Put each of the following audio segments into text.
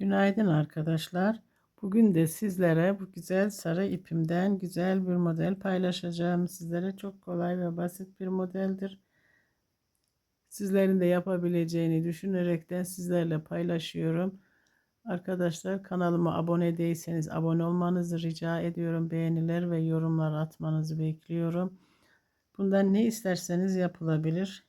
Günaydın arkadaşlar. Bugün de sizlere bu güzel sarı ipimden güzel bir model paylaşacağım. Sizlere çok kolay ve basit bir modeldir. Sizlerin de yapabileceğini düşünerekten sizlerle paylaşıyorum. Arkadaşlar kanalıma abone değilseniz abone olmanızı rica ediyorum. Beğeniler ve yorumlar atmanızı bekliyorum. Bundan ne isterseniz yapılabilir.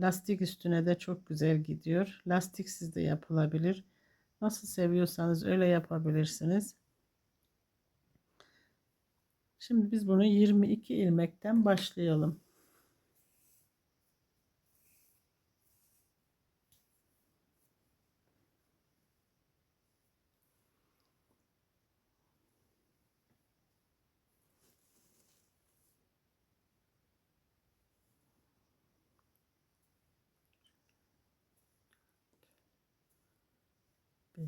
Lastik üstüne de çok güzel gidiyor. Lastiksiz de yapılabilir. Nasıl seviyorsanız öyle yapabilirsiniz. Şimdi biz bunu 22 ilmekten başlayalım.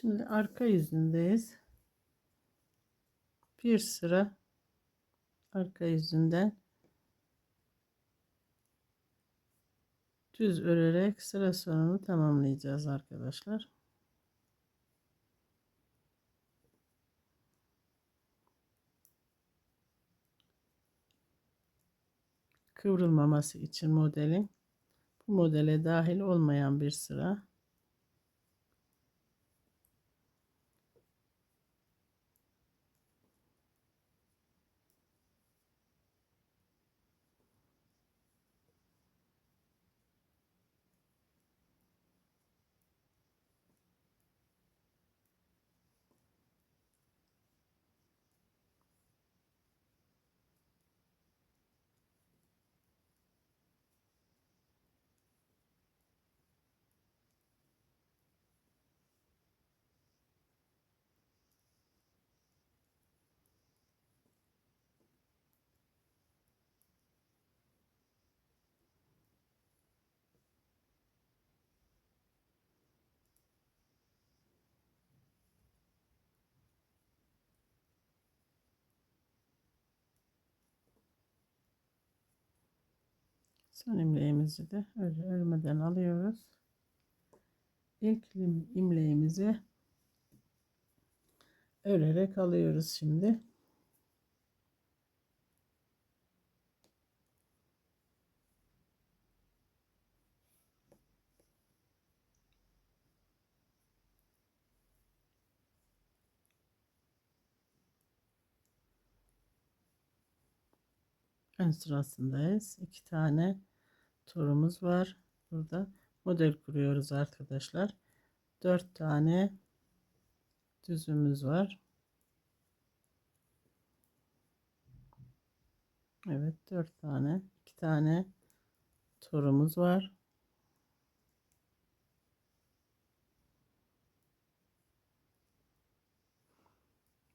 Şimdi arka yüzündeyiz. Bir sıra arka yüzünden düz örerek sıra sonunu tamamlayacağız arkadaşlar. Kıvrılmaması için modelin bu modele dahil olmayan bir sıra Son imleğimizi de öyle örmeden alıyoruz. İlk imleğimizi örerek alıyoruz şimdi. ön sırasındayız. İki tane turumuz var. Burada model kuruyoruz arkadaşlar. Dört tane düzümüz var. Evet dört tane. iki tane turumuz var.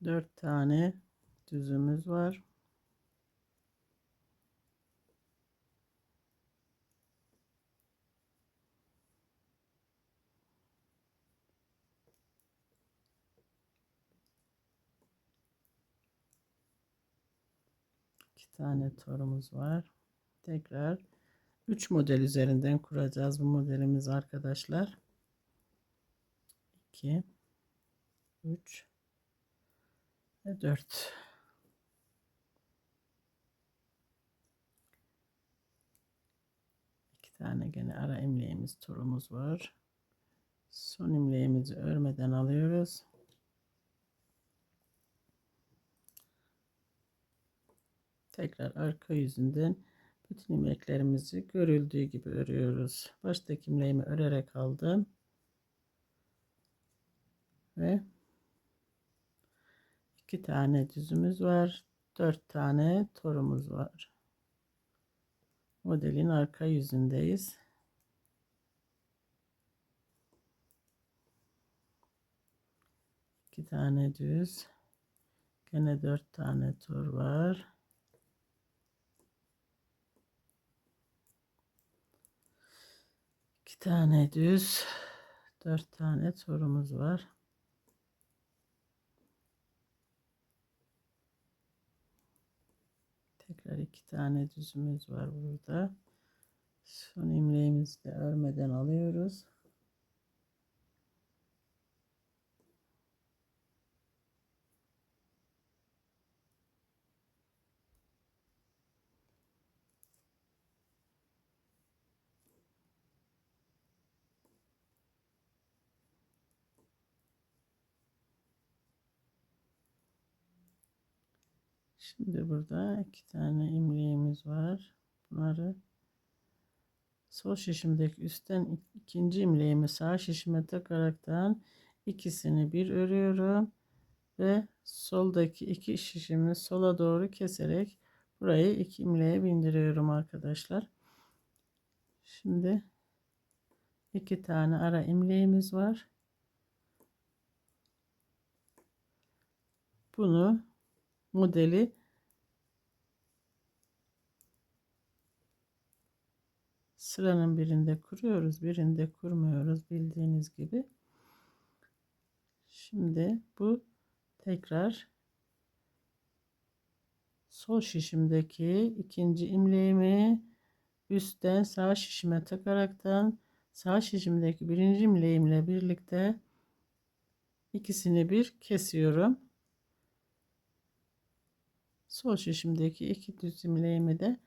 Dört tane düzümüz var. iki tane torumuz var. Tekrar 3 model üzerinden kuracağız bu modelimiz arkadaşlar. 2 3 ve 4 iki tane gene ara imleğimiz turumuz var. Son imleğimizi örmeden alıyoruz. Tekrar arka yüzünden bütün ilmeklerimizi görüldüğü gibi örüyoruz. Baştaki imleğimi örerek aldım. Ve iki tane düzümüz var. Dört tane torumuz var. Modelin arka yüzündeyiz. iki tane düz. Gene dört tane tur var. İki tane düz. Dört tane turumuz var. Tekrar iki tane düzümüz var burada. Son imleğimizi de örmeden alıyoruz. Şimdi burada iki tane imleğimiz var. Bunları sol şişimdeki üstten ikinci imleğimi sağ şişime takaraktan ikisini bir örüyorum ve soldaki iki şişimi sola doğru keserek burayı iki imleğe bindiriyorum arkadaşlar. Şimdi iki tane ara imleğimiz var. Bunu modeli sıranın birinde kuruyoruz, birinde kurmuyoruz bildiğiniz gibi. Şimdi bu tekrar sol şişimdeki ikinci imleğimi üstten sağ şişime takaraktan sağ şişimdeki birinci imleğimle birlikte ikisini bir kesiyorum. Sol şişimdeki iki düz imleğimi de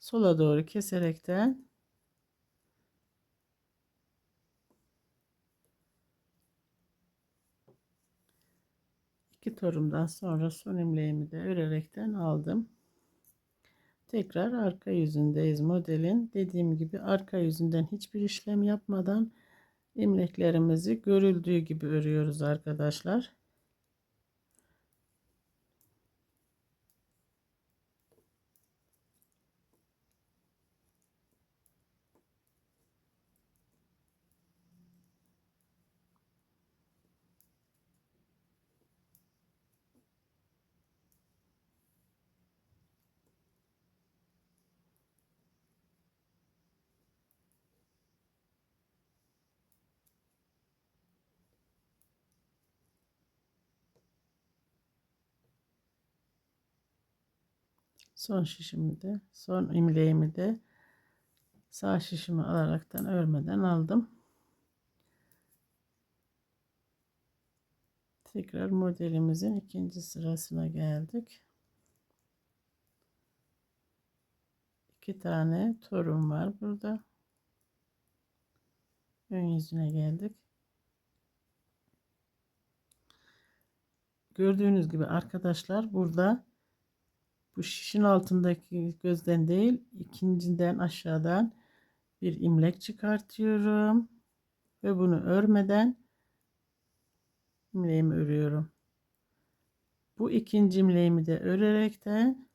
sola doğru keserekten iki torumdan sonra son imleğimi de örerekten aldım. Tekrar arka yüzündeyiz modelin. Dediğim gibi arka yüzünden hiçbir işlem yapmadan imleklerimizi görüldüğü gibi örüyoruz arkadaşlar. Son şişimi de son imleğimi de sağ şişimi alaraktan örmeden aldım. Tekrar modelimizin ikinci sırasına geldik. İki tane torun var burada. Ön yüzüne geldik. Gördüğünüz gibi arkadaşlar burada bu şişin altındaki gözden değil ikinciden aşağıdan bir imlek çıkartıyorum ve bunu örmeden imleğimi örüyorum. Bu ikinci imleğimi de örerekten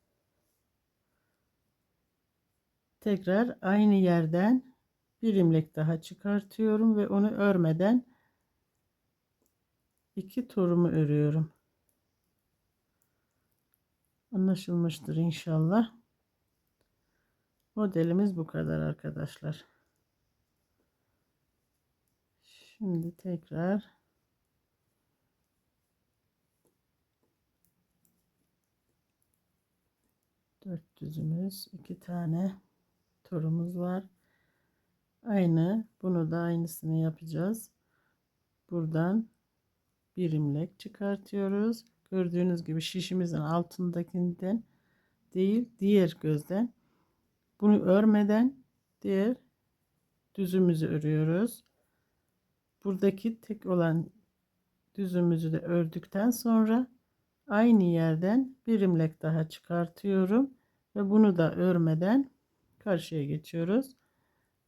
tekrar aynı yerden bir imlek daha çıkartıyorum ve onu örmeden iki torumu örüyorum. Anlaşılmıştır inşallah. Modelimiz bu kadar arkadaşlar. Şimdi tekrar dört düzümüz iki tane turumuz var. Aynı bunu da aynısını yapacağız. Buradan bir imlek çıkartıyoruz. Gördüğünüz gibi şişimizin altındakinden değil diğer gözden. Bunu örmeden diğer düzümüzü örüyoruz. Buradaki tek olan düzümüzü de ördükten sonra aynı yerden bir imlek daha çıkartıyorum ve bunu da örmeden karşıya geçiyoruz.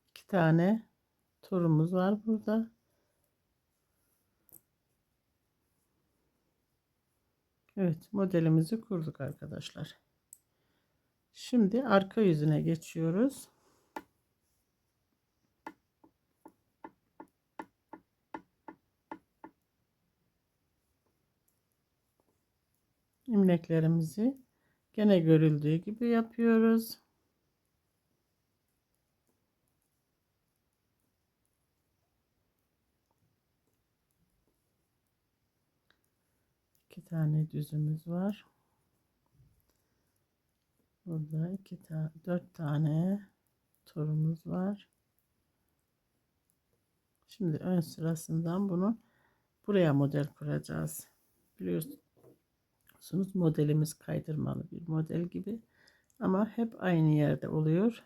İki tane turumuz var burada. Evet modelimizi kurduk arkadaşlar. Şimdi arka yüzüne geçiyoruz. İmleklerimizi gene görüldüğü gibi yapıyoruz. İki tane düzümüz var. Burada iki tane, dört tane turumuz var. Şimdi ön sırasından bunu buraya model kuracağız. Biliyorsunuz modelimiz kaydırmalı bir model gibi ama hep aynı yerde oluyor.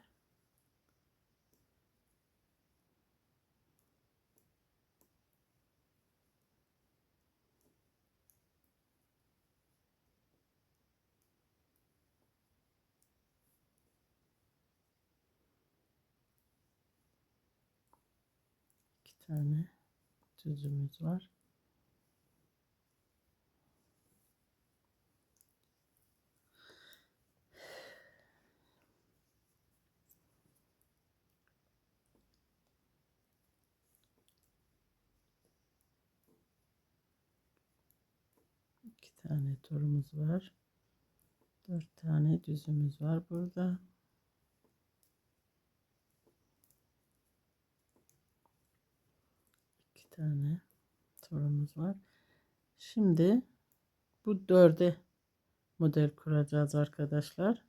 Tane düzümüz var. İki tane torumuz var. Dört tane düzümüz var burada. Tane torumuz var. Şimdi bu dörde model kuracağız arkadaşlar.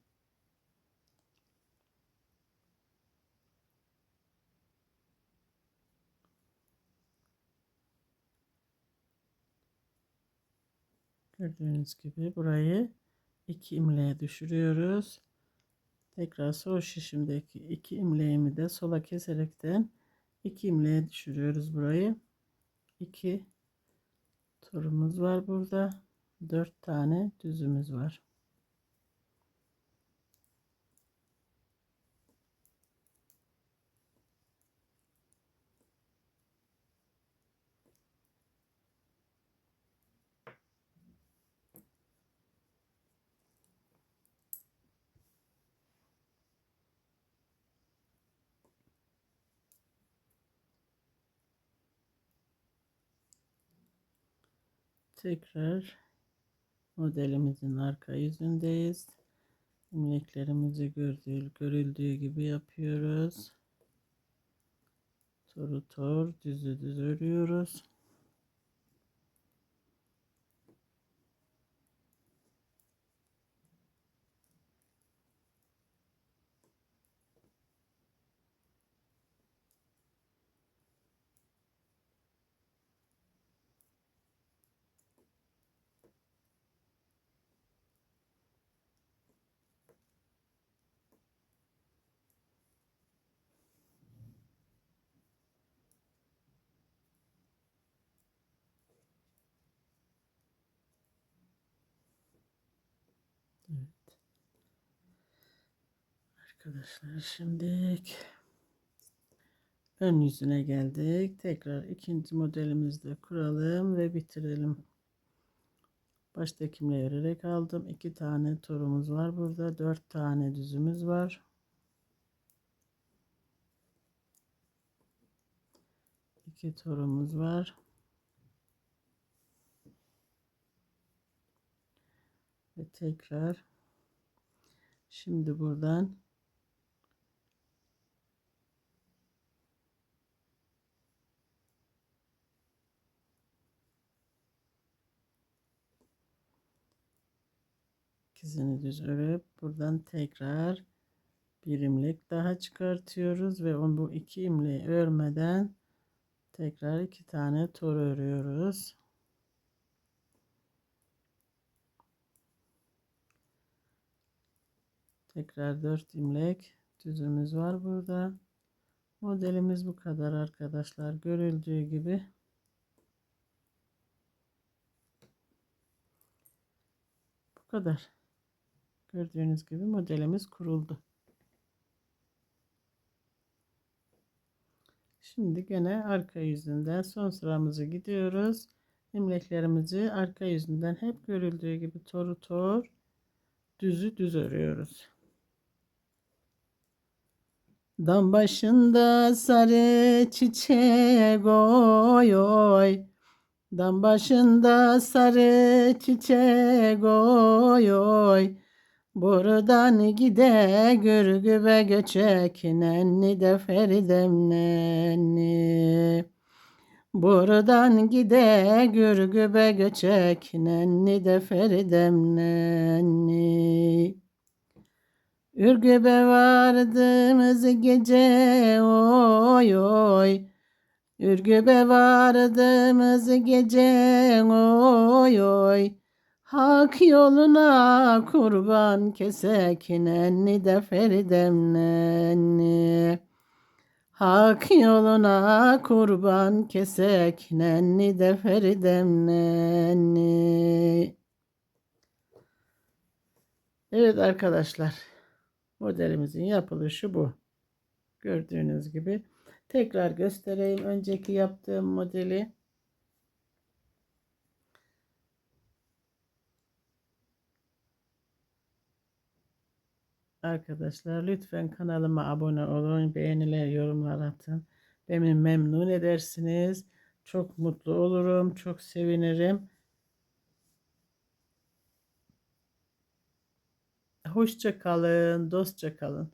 Gördüğünüz gibi burayı iki imleğe düşürüyoruz. Tekrar sol şişimdeki iki imleğimi de sola keserekten iki imleğe düşürüyoruz burayı. 2 turumuz var burada. 4 tane düzümüz var. Tekrar modelimizin arka yüzündeyiz. İmleklerimizi gördüğü, görüldüğü gibi yapıyoruz. Toru tor düzü düz örüyoruz. Evet. Arkadaşlar şimdi ön yüzüne geldik. Tekrar ikinci modelimizde kuralım ve bitirelim. Başta ekimle örerek aldım. iki tane torumuz var burada. Dört tane düzümüz var. İki torumuz var. Tekrar şimdi buradan ikisini düz örüp buradan tekrar bir imlek daha çıkartıyoruz ve on bu iki imleği örmeden tekrar iki tane tor örüyoruz. Tekrar 4 imlek düzümüz var burada. Modelimiz bu kadar arkadaşlar. Görüldüğü gibi. Bu kadar. Gördüğünüz gibi modelimiz kuruldu. Şimdi gene arka yüzünden son sıramızı gidiyoruz. İmleklerimizi arka yüzünden hep görüldüğü gibi toru tor düzü düz örüyoruz. Dam başında sarı çiçek oy oy Dam başında sarı çiçek oy oy. Buradan gide gürgübe göçek nenni de Feridem nenni. Buradan gide gürgübe göçek nenni de Feridem nenni. Ürgübe vardığımız gece oy oy. Ürgübe vardığımız gece oy oy. Hak yoluna kurban kesek nenni de Feridem nenni. Hak yoluna kurban kesek nenni de Feridem nenni. Evet arkadaşlar. Modelimizin yapılışı bu. Gördüğünüz gibi. Tekrar göstereyim önceki yaptığım modeli. Arkadaşlar lütfen kanalıma abone olun, beğeniler, yorumlar atın. Beni memnun edersiniz. Çok mutlu olurum, çok sevinirim. Hoşça kalın, dostça kalın.